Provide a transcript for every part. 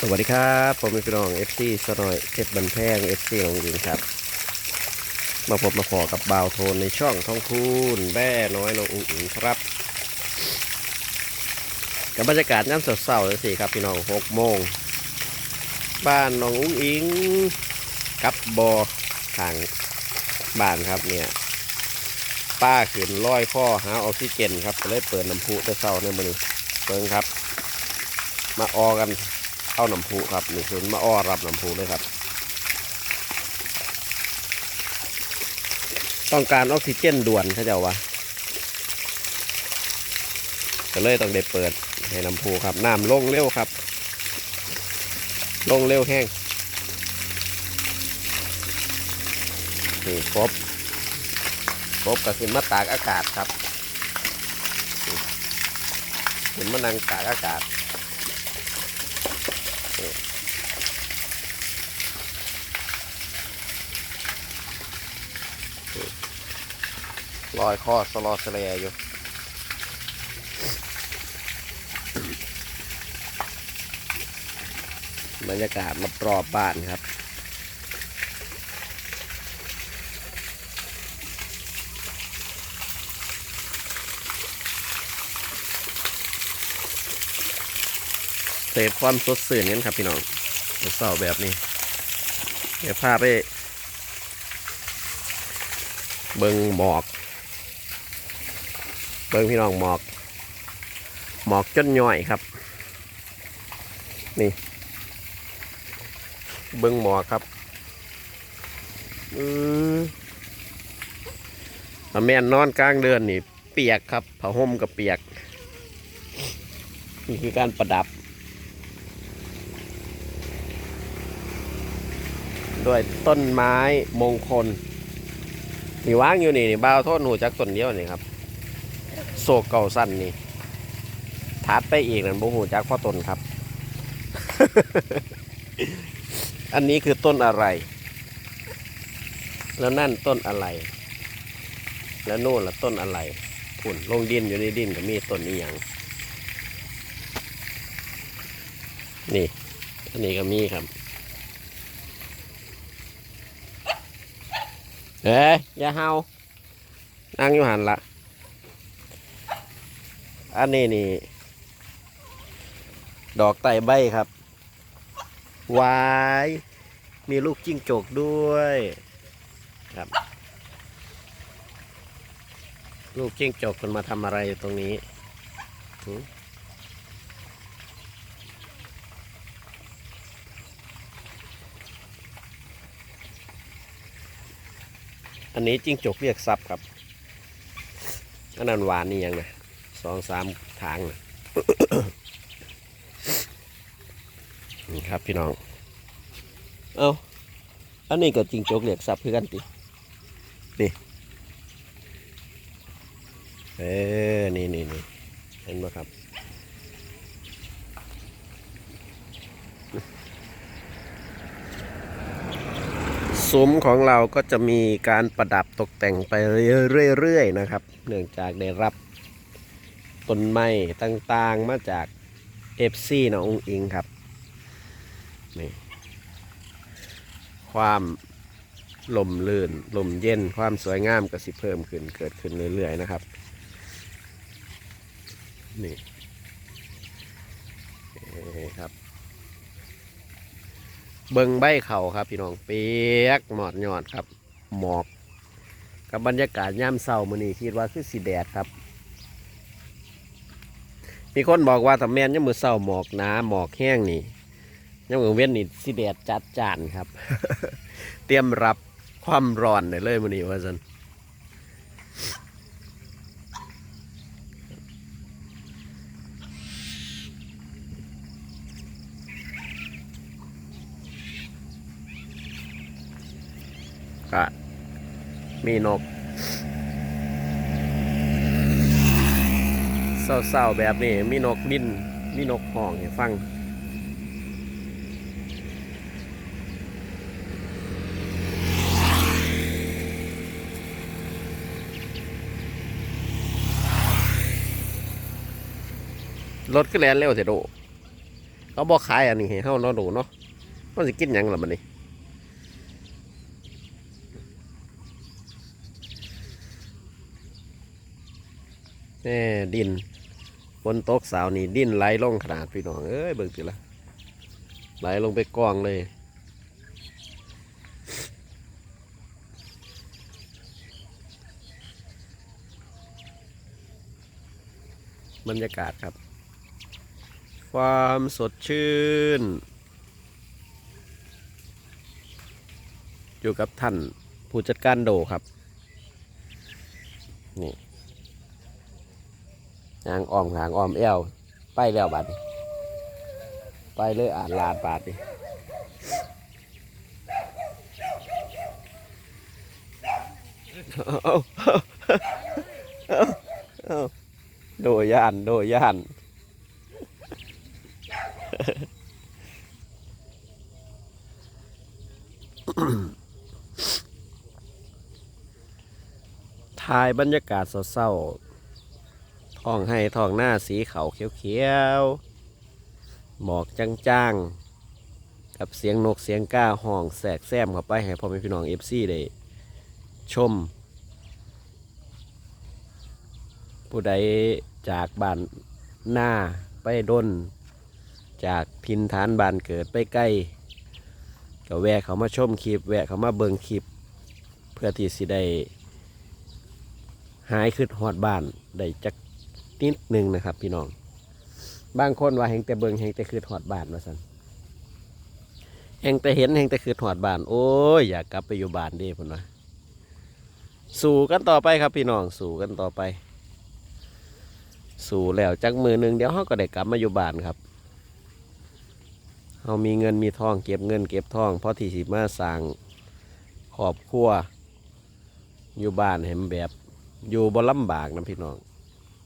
สวัสดีครับ ผมเป็นพี่น้อง FC สนอยเพชรบันแพง FC หลงยิงครับ มาพบมาขอกับบาวโทนในช่องท้องคูนแบ่น้อยน้องอุ้งอิงครับ กับบรรยากาศน้ำเศร้าเลยสิครับพี่น้องหกโมง บ้านน้องอุ้งอิงกับบอทางบ้านครับเนี่ย ป้าขืนร้อยข้อหาออกซิเจนครับเลยเปิดน้ำพุแต่เศร้าเนี่ยมันเปิงครับ มาออกัน เข้าน้ำพุครับนี่คือมาอ้อรับน้ำพุเลยครับ ต้องการออกซิเจนด่วนเขาเจ้าวะก็เลยต้องได้เปิดให้น้ำพุครับน้ำลงเร็วครับ ลงเร็วแห้งนี่ครบครบก็ขึ้นมาตากอากาศครับนี่ขึ้นมานั่งตากอากาศ ลอยคอสลอสเลอยู่บรรยากาศรอบบ้านครับ เสพความสดสื่นกันครับพี่น้องเศร้าแบบนี้ เดี๋ยวพาไป เบิงหมอก เบิงพี่น้องหมอก หมอกจนย่อยครับ นี่ เบิงหมอกครับอือถ้าแม่นนอนกลางเดือนนี่ เปียกครับผ้าห่มกับเปียก นี่คือการประดับ ด้วยต้นไม้มงคลนี่ว่างอยู่นี่นี่บ้าวโทษหนูจักต้นเดียวนี่ครับ โศกเก่าสั้นนี่ถัดไปอีกนั่นบ่หูจักพ่อต้นครับ อันนี้คือต้นอะไร แล้วนั่นต้นอะไร แล้วโน่นละต้นอะไรพุ่นลงดินอยู่ในดินก็มีต้นนี้อย่างนี่ อันนี้ก็มีครับเอ้ยอย่าเฮานั่งอยู่หันละ อันนี้นี่ ดอกไตใบครับวายมีลูกจิ้งจกด้วยครับ ลูกจิ้งจกมันมาทำอะไรอยู่ตรงนี้ออันนี้จิ้งจกเรียกซับครับ อันนั้นหวานนี่ยังนะ สองสามทางนะนี่ครับพี่น้อง เอาอันนี้ก็จริงจกเรียกซับคือกันตินี่เออนี่นี่นี่เห็นไหมครับซุ้มของเราก็จะมีการประดับตกแต่งไปเรื่อยๆนะครับ เนื่องจากได้รับ ต้นไม้ต่างๆมาจากเอฟซีน้องอิงครับนี่ความลมลื่นลมเย็นความสวยงามก็สิเพิ่มขึ้นเกิดขึ้นเรื่อยๆนะครับนี่นี่ครับ เบิงใบเขาครับพี่น้องเปียกหมอดยอดครับ หมอกกับบรรยากาศย่ำเศร้ามือนี้คิดว่าคือสีแดดครับ มีคนบอกว่าถ้าแม่นยังมือเศร้าหมอกหนาหมอกแห้งนี่ยังมือเว้นนี่สีแดดจัดจานครับ เตรียมรับความร้อนได้เลยมือนี้ว่าสันก็มีนก เศร้าๆแบบนี้มีนกบินมีนกห้องให้ฟังรถขึ้นแลนเร็วเสียโดเขาบอกขายอันนี้ให้เฮาเนาะดูเนาะมันสิกินหยังล่ะมันนี่แน่ดิน ฝนตกสาวนี่ดิ้นไหลลงขนาดพี่น้องเอ้ยเบิ่งสิละไหลลงไปกองเลยบรรยากาศครับ ความสดชื่น อยู่กับท่านผู้จัดการโดครับ นี่ ยางอ้อมหางอ้อมแอวไปแล้วบัดนี้ไปเลยอ่านลาดบาดนี่เอาเอาเอาเอาโดย่าน โดย่านถ่ายบรรยากาศเศร้า ท้องให้ท้องหน้าสีเขาวเขียวๆหมอกจางๆ กับเสียงนกเสียงก้าห้องแสกแซมเข้าไปให้พ่อแม่พี่น้องเอฟซีได้ชม ผู้ใดจากบ้านหน้าไปด้น จากพินฐานบ้านเกิดไปใกล้ก็แวะเขามาชมคลิป แวะเขามาเบิงคลิป เพื่อที่สิได้หายขึ้นหอดบ้านได้จัก นิดหนึ่งนะครับ พี่น้อง บางคนว่าแหงแต่เบิงแหงแต่คือหอดบานมาสันแหงแต่เห็นแหงแต่คือหอดบาน โอ้ยอยากกลับไปอยู่บ้านดีพุ่นว่าสู่กันต่อไปครับพี่น้อง สู่กันต่อไป สู่แล้วจักมือหนึ่งเดี๋ยวเขาก็ได้กลับมาอยู่บ้านครับเขามีเงินมีทองเก็บเงินเก็บทองเพราะที่สิมาสร้างครอบครัวอยู่บ้านเห็นแบบ อยู่บ่ลำบากนะพี่น้อง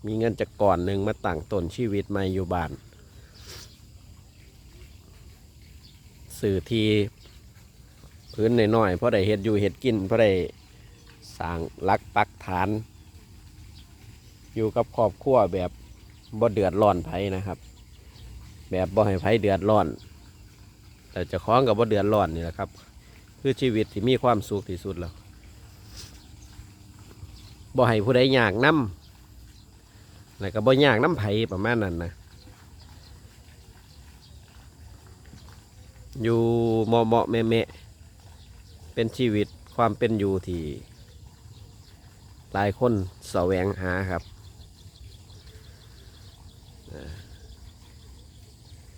มีเงินจากก่อนหนึ่งมาตั้งต้นชีวิตม่อยู่บ้านสื่อทีพื้นน้อยๆเพราะได้เห็ดอยู่เห็ดกินเพราะได้สร้างรักปักฐาน อยู่กับครอบครัวแบบบ่เดือดร้อนไผนะครับ แบบบ่ให้ไผเดือดร้อน แต่จะคล้องกับบ่เดือดร้อนนี่แหละครับ คือชีวิตที่มีความสุขที่สุดแล้วบ่ให้ผู้ใดอยากนํ แล้วก็บ่อยากน้ำไผ่ประมาณนั้นนะอยู่เหมาะเหมาะแม่แม่ๆเป็นชีวิตความเป็นอยู่ที่หลายคนแสวงหาครับ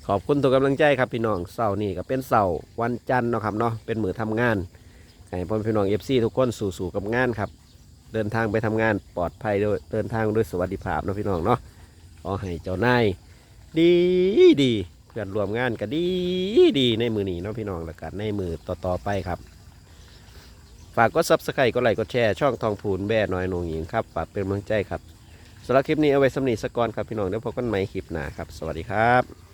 ขอบคุณทุกกำลังใจครับพี่น้องเสาร์นี่ก็เป็นเสาร์วันจันทร์เนาะครับเนาะเป็นมือทำงานให้พ่อพี่น้องเอฟซีทุกคนสู่ๆกับงานครับ เดินทางไปทำงานปลอดภัยด้วยเดินทางด้วยสวัสดิภาพนะพี่น้องเนาะขอให้เจ้านายดีดีเพื่อนรวมงานก็ดีดีในมือนี้เนาะพี่น้องแล้วกันในมือต่อๆไปครับ ฝากกดซับสไครต์กดไลค์กดแชร์ช่องทองพูนแบ่น้อยนงหญิงครับฝากเป็นกำลังใจครับสำหรับคลิปนี้เอาไว้สำนีสกกอนครับพี่น้องเดี๋ยวพบกันใหม่คลิปหน้าครับ สวัสดีครับ